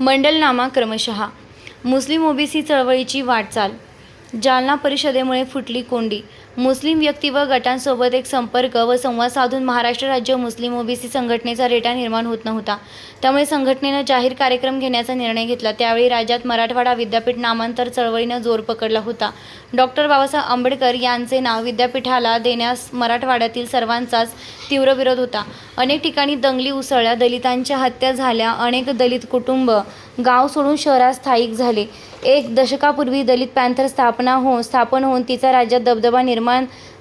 मंडलनामा क्रमशः. मुस्लिम ओबीसी चळवळीची वाटचाल. जालना परिषदेमुळे फुटली कोंडी. मुस्लिम व्यक्ती व गटांसोबत एक संपर्क व संवाद साधून महाराष्ट्र राज्य मुस्लिम ओबीसी संघटनेचा रेटा निर्माण होत नव्हता. त्यामुळे संघटनेनं जाहीर कार्यक्रम घेण्याचा निर्णय घेतला. त्यावेळी राज्यात मराठवाडा विद्यापीठ नामांतर चळवळीनं जोर पकडला होता. डॉक्टर बाबासाहेब आंबेडकर यांचे नाव विद्यापीठाला देण्यास मराठवाड्यातील सर्वांचाच तीव्र विरोध होता. अनेक ठिकाणी दंगली उसळल्या दलितांच्या हत्या झाल्या अनेक दलित कुटुंब गाव सोडून शहरात स्थायिक झाले. एक दशकापूर्वी दलित पॅन्थर स्थापना होऊन स्थापन होऊन तिचा राज्यात दबदबा निर्माण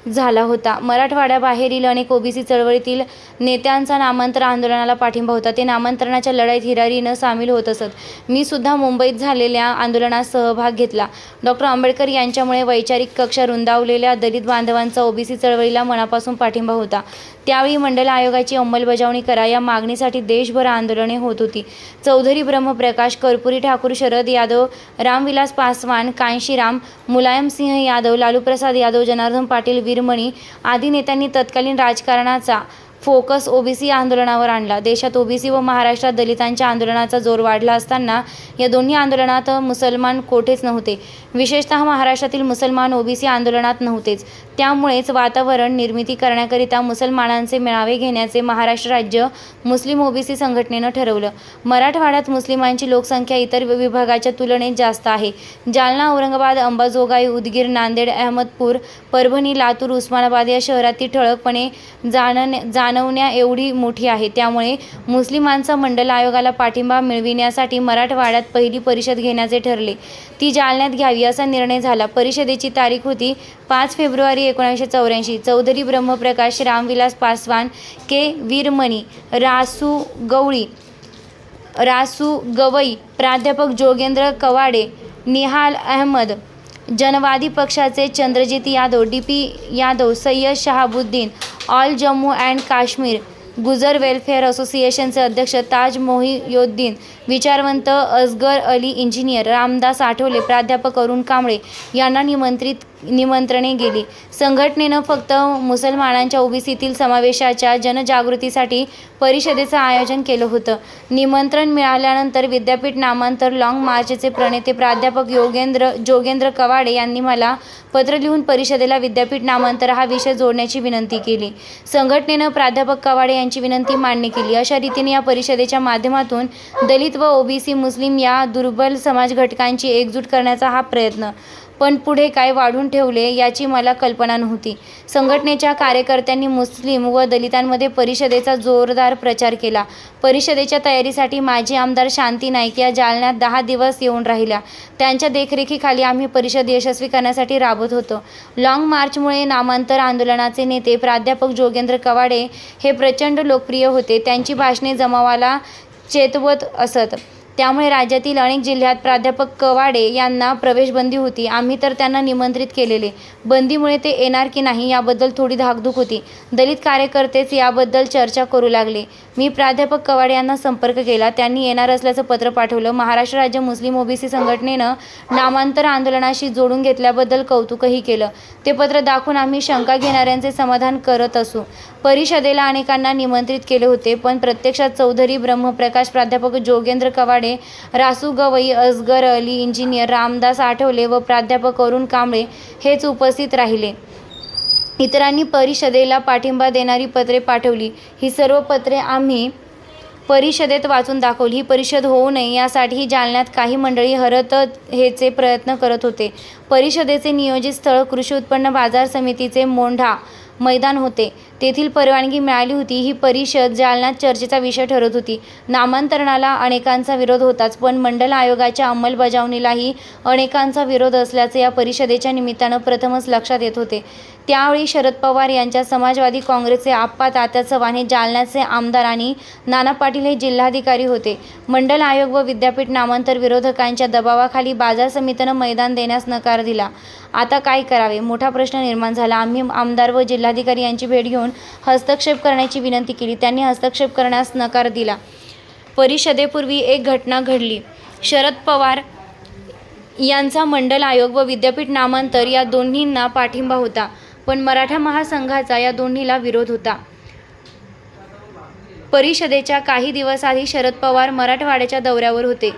झाला होता. मराठवाड्याबाहेरील अनेक ओबीसी चळवळीतील नेत्यांचा नामांतर आंदोलनाला पाठिंबा होता. ते नामांतरणाच्या लढाईत हिरारी न सामील होत असत. मी सुद्धा मुंबईत झालेल्या आंदोलनात सहभाग घेतला. डॉक्टर आंबेडकर यांच्यामुळे वैचारिक कक्षा रुंदावलेल्या दलित बांधवांचा ओबीसी चळवळीला मनापासून पाठिंबा होता. त्यावेळी मंडल आयोगाची अंमलबजावणी करा या मागणीसाठी देशभर आंदोलने होत होती. चौधरी ब्रह्मप्रकाश कर्पुरी ठाकूर शरद यादव रामविलास पासवान कांशीराम मुलायमसिंह यादव लालूप्रसाद यादव जनार्दन पाटील वीरमणी आदी नेत्यांनी तत्कालीन राजकारणाचा फोकस ओबीसी आंदोलनावर आणला. देशात ओबीसी व महाराष्ट्रात दलितांच्या आंदोलनाचा जोर वाढला असताना या दोन्ही आंदोलनात मुसलमान कोठेच नव्हते. विशेषतः महाराष्ट्रातील मुसलमान ओबीसी आंदोलनात नव्हतेच. त्यामुळेच वातावरण निर्मिती करण्याकरिता मुसलमानांचे मेळावे घेण्याचे महाराष्ट्र राज्य मुस्लिम ओबीसी संघटनेनं ठरवलं. मराठवाड्यात मुस्लिमांची लोकसंख्या इतर विभागाच्या तुलनेत जास्त आहे. जालना औरंगाबाद अंबाजोगाई उदगीर नांदेड अहमदपूर परभणी लातूर उस्मानाबाद या शहरात ती ठळकपणे जाणण्या जाणवण्या एवढी मोठी आहे. त्यामुळे मुस्लिमांचा मंडल आयोगाला पाठिंबा मिळविण्यासाठी मराठवाड्यात पहिली परिषद घेण्याचे ठरले. ती जालन्यात घ्यावी असा निर्णय झाला. परिषदेची तारीख होती पाच फेब्रुवारी एकोणीसशे चौऱ्याऐंशी. चौधरी ब्रह्मप्रकाश रामविलास पासवान के. वीरमणी रासू गवळी रासू गवई प्राध्यापक जोगेंद्र कवाडे निहाल अहमद जनवादी पक्षाचे Chandrajit Yadav D P Yadav Syed Shahabuddin all Jammu and Kashmir Gujjar welfare असोसिएशनचे अध्यक्ष ताज मोहियोद्दीन विचारवंत असगर अली इंजिनियर रामदास आठवले प्राध्यापक अरुण कांबळे यांना निमंत्रित निमंत्रणे गेली. संघटनेनं फक्त मुसलमानांच्या ओबीसीतील समावेशाच्या जनजागृतीसाठी परिषदेचं आयोजन केलं होतं. निमंत्रण मिळाल्यानंतर विद्यापीठ नामांतर लाँग मार्चचे प्रणेते प्राध्यापक योगेंद्र जोगेंद्र कवाडे यांनी मला पत्र लिहून परिषदेला विद्यापीठ नामांतर हा विषय जोडण्याची विनंती केली. संघटनेनं प्राध्यापक कवाडे यांची विनंती मान्य केली. अशा रीतीने या परिषदेच्या माध्यमातून दलित व ओबीसी मुस्लिम या दुर्बल समाज घटकांची एकजूट करण्याचा हा प्रयत्न पण पुढे काय वाढून ठेवले याची मला कल्पना नव्हती. संघटनेच्या कार्यकर्त्यांनी मुस्लिम व दलितांमध्ये परिषदेचा जोरदार प्रचार केला. परिषदेच्या तयारीसाठी माजी आमदार शांती नाईक या जालन्यात दहा दिवस येऊन राहिल्या. त्यांच्या देखरेखीखाली आम्ही परिषद यशस्वी करण्यासाठी राबत होतो. लाँग मार्चमुळे नामांतर आंदोलनाचे नेते प्राध्यापक जोगेंद्र कवाडे हे प्रचंड लोकप्रिय होते. त्यांची भाषणे जमावाला चेतवत असत. त्यामुळे राज्यातील अनेक जिल्ह्यात प्राध्यापक कवाडे यांना प्रवेशबंदी होती. आम्ही तर त्यांना निमंत्रित केलेले. बंदीमुळे ते येणार की नाही याबद्दल थोडी धाकधूक होती. दलित कार्यकर्तेच याबद्दल चर्चा करू लागले. मी प्राध्यापक कवाडे यांना संपर्क केला. त्यांनी येणार असल्याचं पत्र पाठवलं. महाराष्ट्र राज्य मुस्लिम ओबीसी संघटनेनं नामांतर आंदोलनाशी जोडून घेतल्याबद्दल कौतुकही केलं. ते पत्र दाखवून आम्ही शंका घेणाऱ्यांचे समाधान करत असू. परिषदेला अनेकांना निमंत्रित केले होते पण प्रत्यक्षात चौधरी ब्रह्मप्रकाश प्राध्यापक जोगेंद्र कवाडे रासू गवई असगर अली इंजिनियर रामदास आठवले व प्राध्यापक अरुण कांबळे हेच उपस्थित राहिले. इतरांनी परिषदेला पाठिंबा देणारी पत्रे पाठवली. ही सर्व पत्रे आम्ही परिषदेत वाचून दाखवली. ही परिषद होऊ नये यासाठी जालन्यात काही मंडळी हरत हेचे प्रयत्न करत होते. परिषदेचे नियोजित स्थळ कृषी उत्पन्न बाजार समितीचे मोंढा मैदान होते. तेथील परवानगी मिळाली होती. ही परिषद जालन्यात चर्चेचा विषय ठरत होती. नामांतरणाला अनेकांचा विरोध होताच पण मंडल आयोगाच्या अंमलबजावणीलाही अनेकांचा विरोध असल्याचे या परिषदेच्या निमित्तानं प्रथमच लक्षात येत होते. त्यावेळी शरद पवार यांच्या समाजवादी काँग्रेसचे आप्पा तात्या चव्हाण हे जालन्याचे आमदार आणि नाना पाटील हे जिल्हाधिकारी होते. मंडल आयोग व विद्यापीठ नामांतर विरोधकांच्या दबावाखाली बाजार समितीनं मैदान देण्यास नकार दिला. आता काय करावे? मोठा प्रश्न निर्माण झाला. आम्ही आमदार व जिल्हाधिकारी यांची भेट घेऊन हस्तक्षेप करण्याची विनंती केली. त्यांनी हस्तक्षेप करण्यास नकार दिला. परिषदेपूर्वी एक घटना घडली. शरद पवार यांचा मंडल आयोग व विद्यापीठ नामांतर या दोन्हींना पाठिंबा होता पण मराठा महासंघाचा या दोन्हीला विरोध होता. परिषदेच्या काही दिवस आधी शरद पवार मराठवाड्याच्या दौऱ्यावर होते.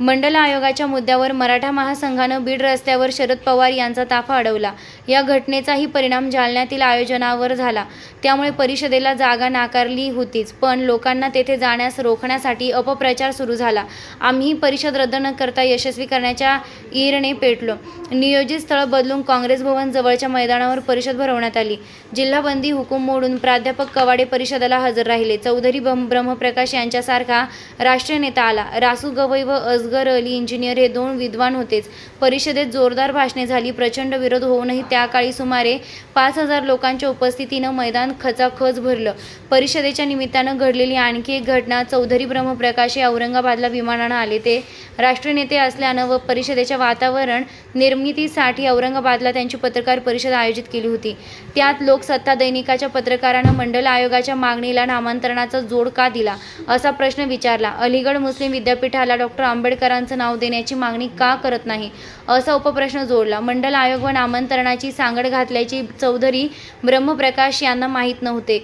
मंडल आयोगाच्या मुद्द्यावर मराठा महासंघानं बीड रस्त्यावर शरद पवार यांचा ताफा अडवला. या घटनेचाही परिणाम जालन्यातील आयोजनावर झाला. त्यामुळे परिषदेला जागा नाकारली होतीच पण लोकांना तेथे जाण्यास रोखण्यासाठी अपप्रचार सुरू झाला. आम्ही परिषद रद्द न करता यशस्वी करण्याच्या ईरने पेटलो. नियोजित स्थळ बदलून काँग्रेस भवन जवळच्या मैदानावर परिषद भरवण्यात आली. जिल्हाबंदी हुकूम मोडून प्राध्यापक कवाडे परिषदेला हजर राहिले. चौधरी ब्रह्मप्रकाश यांच्यासारखा राष्ट्रीय नेता आला. रासू गवई व अज असगर अली इंजिनियर हे दोन विद्वान होतेच. परिषदेत जोरदार भाषणे झाली प्रचंड विरोध होऊनही त्या काळी सुमारे पाच हजार लोकांच्या उपस्थितीनं मैदान खचाखच भरलं. परिषदेच्या निमित्तानं घडलेली आणखी एक घटना चौधरी ब्रह्मप्रकाश हे औरंगाबादला विमानानं आले. ते राष्ट्रीय नेते असल्यानं व परिषदेच्या वातावरण निर्मितीसाठी औरंगाबादला त्यांची पत्रकार परिषद आयोजित केली होती. त्यात लोकसत्ता दैनिकाच्या पत्रकारानं मंडल आयोगाच्या मागणीला नामांतरणाचा जोड का दिला असा प्रश्न विचारला. अलीगड मुस्लिम विद्यापीठाला डॉक्टर आंबेडकरांचं नाव देण्याची मागणी का करत नाही? असा उपप्रश्न जोडला. मंडल आयोग व नामांतरणाची सांगड घातल्याची चौधरी ब्रह्मप्रकाश यांना माहीत नव्हते.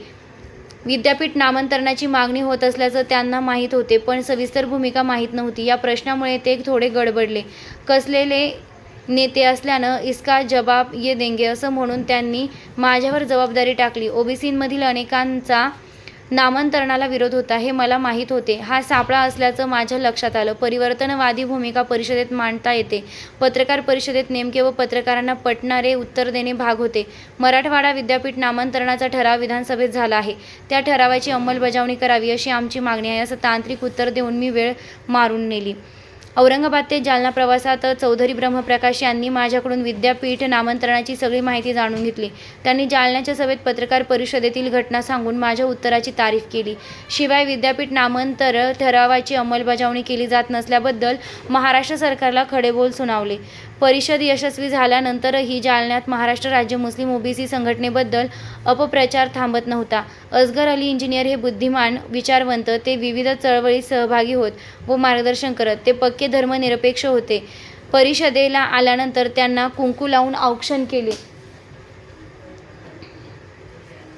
विद्यापीठ नामांतरणाची मागणी होत असल्याचं त्यांना माहीत होते पण सविस्तर भूमिका माहीत नव्हती. या प्रश्नामुळे ते थोडे गडबडले. कसलेले नेते असल्यानं इसका जबाब ये देंगे असं म्हणून त्यांनी माझ्यावर जबाबदारी टाकली. ओबीसीमधील अनेकांचा नामांतरणाला विरोध होता हे मला माहीत होते. हा सापळा असल्याचं माझ्या लक्षात आलं. परिवर्तनवादी भूमिका परिषदेत मांडता येते. पत्रकार परिषदेत नेमके व पत्रकारांना पटणारे उत्तर देणे भाग होते. मराठवाडा विद्यापीठ नामांतरणाचा ठराव विधानसभेत झाला आहे. त्या ठरावाची अंमलबजावणी करावी अशी आमची मागणी आहे असं तांत्रिक उत्तर देऊन मी वेळ मारून नेली. औरंगाबाद ते जालना प्रवासात चौधरी ब्रह्मप्रकाश यांनी माझ्याकडून विद्यापीठ नामांतरणाची सगळी माहिती जाणून घेतली. त्यांनी जालन्याच्या सभेत पत्रकार परिषदेतील घटना सांगून माझ्या उत्तराची तारीफ केली. शिवाय विद्यापीठ नामांतर ठरावाची अंमलबजावणी केली जात नसल्याबद्दल महाराष्ट्र सरकारला खडेबोल सुनावले. परिषद यशस्वी झाल्यानंतरही जालन्यात महाराष्ट्र राज्य मुस्लिम ओबीसी संघटनेबद्दल अपप्रचार थांबत नव्हता. असगर अली इंजिनियर हे बुद्धिमान विचारवंत ते विविध चळवळीत सहभागी होत व मार्गदर्शन करत ते पक्के धर्मनिरपेक्ष होते. परिषदेला आल्यानंतर त्यांना कुंकू लावून औक्षण केले.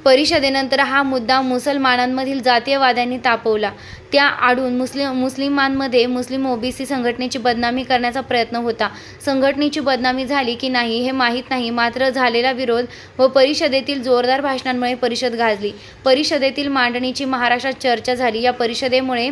परिषदेनंतर हा मुद्दा मुसलमानांमधील जातीयवाद्यांनी तापवला. त्या आडून मुस्लिम मुस्लिमांमध्ये मुस्लिम ओबीसी संघटनेची बदनामी करण्याचा प्रयत्न होता. संघटनेची बदनामी झाली की नाही हे माहीत नाही मात्र झालेला विरोध व परिषदेतील जोरदार भाषणांमुळे परिषद गाजली. परिषदेतील मांडणीची महाराष्ट्रात चर्चा झाली. या परिषदेमुळे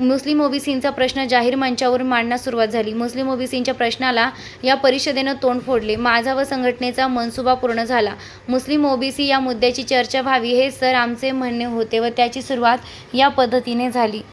मुस्लिम ओबीसींचा प्रश्न जाहीर मंचावर मांडण्यास सुरुवात झाली. मुस्लिम ओबीसींच्या प्रश्नाला या परिषदेनं तोंड फोडले. माझा व संघटनेचा मनसुबा पूर्ण झाला. मुस्लिम ओबीसी या मुद्द्याची चर्चा व्हावी हे सर आमचे म्हणणे होते व त्याची सुरुवात या पद्धतीने झाली.